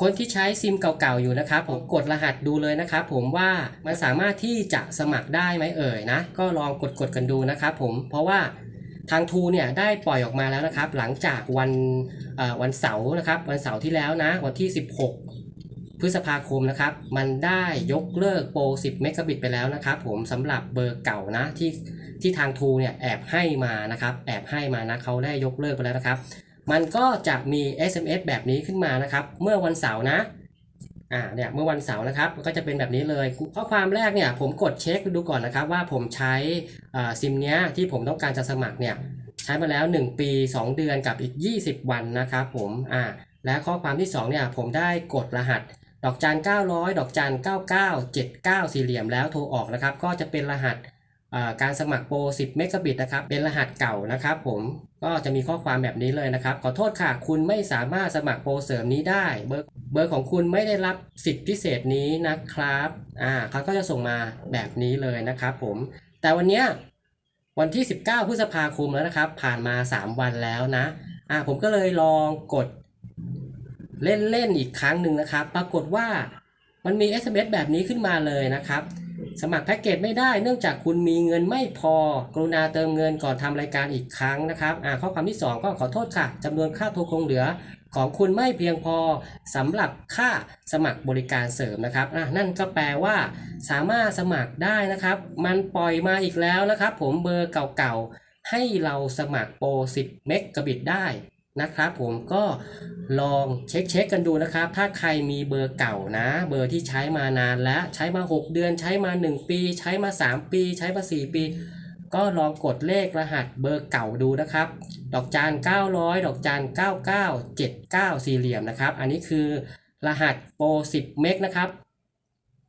คนที่ใช้ซิมเก่าๆอยู่นะครับผมกดรหัสดูเลยนะครับผมว่ามันสามารถที่จะสมัครได้ไหมเอ่ยนะ ก็ลองกดๆกันดูนะครับผมเพราะว่าทางทูเนี่ยได้ปล่อยออกมาแล้วนะครับ หลังจากวันเอ่อวันเสาร์นะครับ วันเสาร์ที่แล้วนะ วันที่ 16 พฤษภาคมนะครับ มันได้ยกเลิกโปร 10 เมกะบิตไปแล้วนะครับ ผมสำหรับเบอร์เก่านะที่ที่ทางทูเนี่ยแอบให้มานะครับ แอบให้มานะเขาได้ยกเลิกไปแล้วนะครับ มันก็จะมี SMS แบบนี้ขึ้นมานะครับ เมื่อวันเสาร์นะอ่าเนี่ยเมื่อวันเสาร์นะครับก็จะเป็นแบบนี้เลยข้อความแรกเนี่ยผมกดเช็คดูก่อนนะครับว่าผมใช้อ่าซิมเนี้ยที่ผมต้องการจะสมัครเนี่ยใช้มาแล้ว 1 ปี 2 เดือนกับอีก 20 วันนะครับผมอ่าและข้อความที่2เนี่ยผมได้กดรหัสดอกจัน900 ดอกจัน 99 79 สี่เหลี่ยมแล้วโทรออกนะครับ ก็จะเป็นรหัส การสมัครโปร 10 เมกะบิตนะครับ เป็นรหัสเก่านะครับผม ก็จะมีข้อความแบบนี้เลยนะครับ ขอโทษค่ะ คุณไม่สามารถสมัครโปรเสริมนี้ได้ เบอร์เบอร์ของคุณไม่ได้รับสิทธิพิเศษนี้นะครับ อ่าเขาก็จะส่งมาแบบนี้เลยนะครับผม แต่วันเนี้ยวันที่ 19 พฤษภาคมแล้วนะครับ ผ่านมา 3 วันแล้วนะ อ่า ผมก็เลยลองกดเล่นเล่นๆอีกครั้งหนึ่งนะครับ ปรากฏว่ามันมี SMS แบบนี้ขึ้นมาเลยนะครับ สมัครแพ็กเกจไม่ได้ เนื่องจากคุณมีเงินไม่พอ กรุณาเติมเงินก่อนทำรายการอีกครั้งนะครับอ่าข้อความที่ 2 ก็ขอโทษค่ะจำนวนค่าโทรคงเหลือของคุณไม่เพียงพอสำหรับค่าสมัครบริการเสริมนะครับอะนั่นก็แปลว่าสามารถสมัครได้นะครับ มันปล่อยมาอีกแล้วนะครับ ผมเบอร์เก่าๆให้เราสมัครโปร10 เมกะบิตได้ นะครับผมก็ลองเช็คเช็คกันดูนะครับ ถ้าใครมีเบอร์เก่านะ เบอร์ที่ใช้มานานแล้วใช้มา 6 เดือน ใช้มา 1 ปี ใช้มา 3 ปี ใช้มา 4 ปี ก็ลองกดเลขรหัสเบอร์เก่าดูนะครับ ดอกจาน 900 ดอกจาน 99 79 สี่เหลี่ยมนะครับ อันนี้คือรหัสโปร10 เมกนะครับ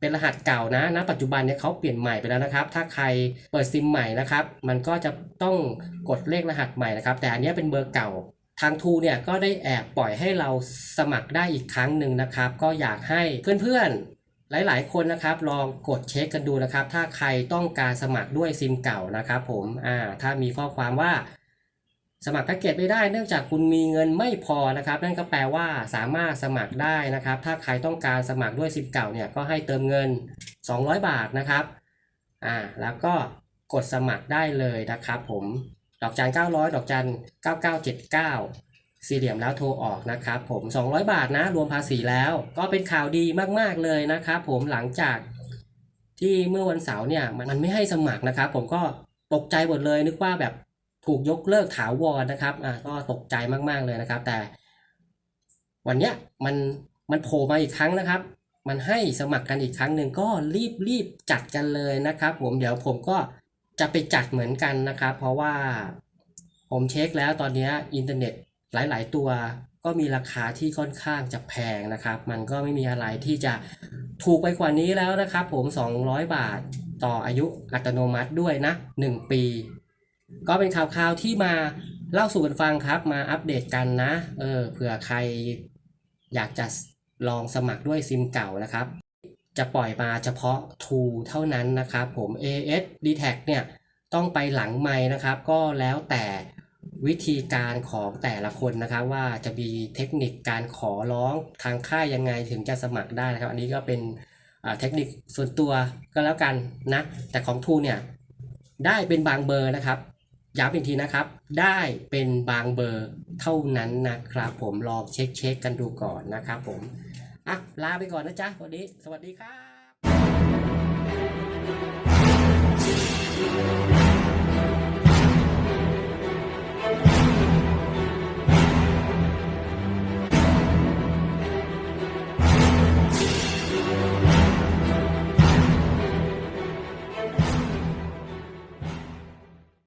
เป็นรหัสเก่านะณปัจจุบันเนี่ยเขาเปลี่ยนใหม่ไปแล้วนะครับ ถ้าใครเปิดซิมใหม่นะครับ มันก็จะต้องกดเลขรหัสใหม่นะครับ แต่อันนี้เป็นเบอร์เก่า ทางทูเนี่ยก็ได้แอบปล่อยให้เราสมัครได้อีกครั้งหนึ่งนะครับ ก็อยากให้เพื่อนๆ หลายๆ คนนะครับ ลองกดเช็คกันดูนะครับ ถ้าใครต้องการสมัครด้วยซิมเก่านะครับ ผมอ่าถ้ามีข้อความว่า สมัครแพ็กเกจไม่ได้เนื่องจากคุณมีเงินไม่พอนะครับ นั่นก็แปลว่าสามารถสมัครได้นะครับ ถ้าใครต้องการสมัครด้วยซิมเก่าเนี่ยก็ให้เติมเงิน 200 บาทนะครับอ่าแล้วก็กดสมัครได้เลยนะครับ ผม อกจัน900ดอกจัน9979สี่เหลี่ยมแล้วโทรออกนะครับผม 200 บาทนะ รวมภาษีแล้ว ก็เป็นข่าวดีมากๆเลยนะครับผมหลังจากที่เมื่อวันเสาร์เนี่ยมันไม่ให้สมัครนะครับผมก็ตกใจหมดเลยนึกว่าแบบถูกยกเลิกถาวรนะครับอ่าก็ตกใจมากๆเลยนะครับ แต่ วันเนี้ยมันมันโผล่มาอีกครั้งนะครับ มันให้สมัครกันอีกครั้งหนึ่งก็รีบรีบจัดกันเลยนะครับ ผมเดี๋ยวผมก็ จะไปจัดเหมือนกันนะครับ เพราะว่าผมเช็คแล้วตอนนี้อินเทอร์เน็ตหลาย ๆ ตัวก็มีราคาที่ค่อนข้างจะแพงนะครับ มันก็ไม่มีอะไรที่จะถูกไปกว่านี้แล้วนะครับ ผม 200 บาทต่ออายุอัตโนมัติด้วยนะ 1 ปี ก็เป็นข่าวๆที่มาเล่าสู่กันฟังครับ มาอัปเดตกันนะ เออเผื่อใครอยากจะลองสมัครด้วยซิมเก่านะครับ จะปล่อยมาเฉพาะ True เท่านั้นนะครับผม AS d t a c เนี่ยต้องไปหลังไม้นะครับ ก็แล้วแต่วิธีการของแต่ละคนนะครับ ว่าจะมีเทคนิคการขอร้องทางค่ายยังไงถึงจะสมัครได้นะครับ อันนี้ก็เป็นเทคนิคส่วนตัวก็แล้วกันนะ แต่ของ True เนี่ยได้เป็นบางเบอร์นะครับย้ำอีกทีนะครับ ได้เป็นบางเบอร์เท่านั้นนะครับ ผมลองเช็คเช็คกันดูก่อนนะครับผม อะลาไปก่อนนะจ๊ะวันนี้ สวัสดีครับ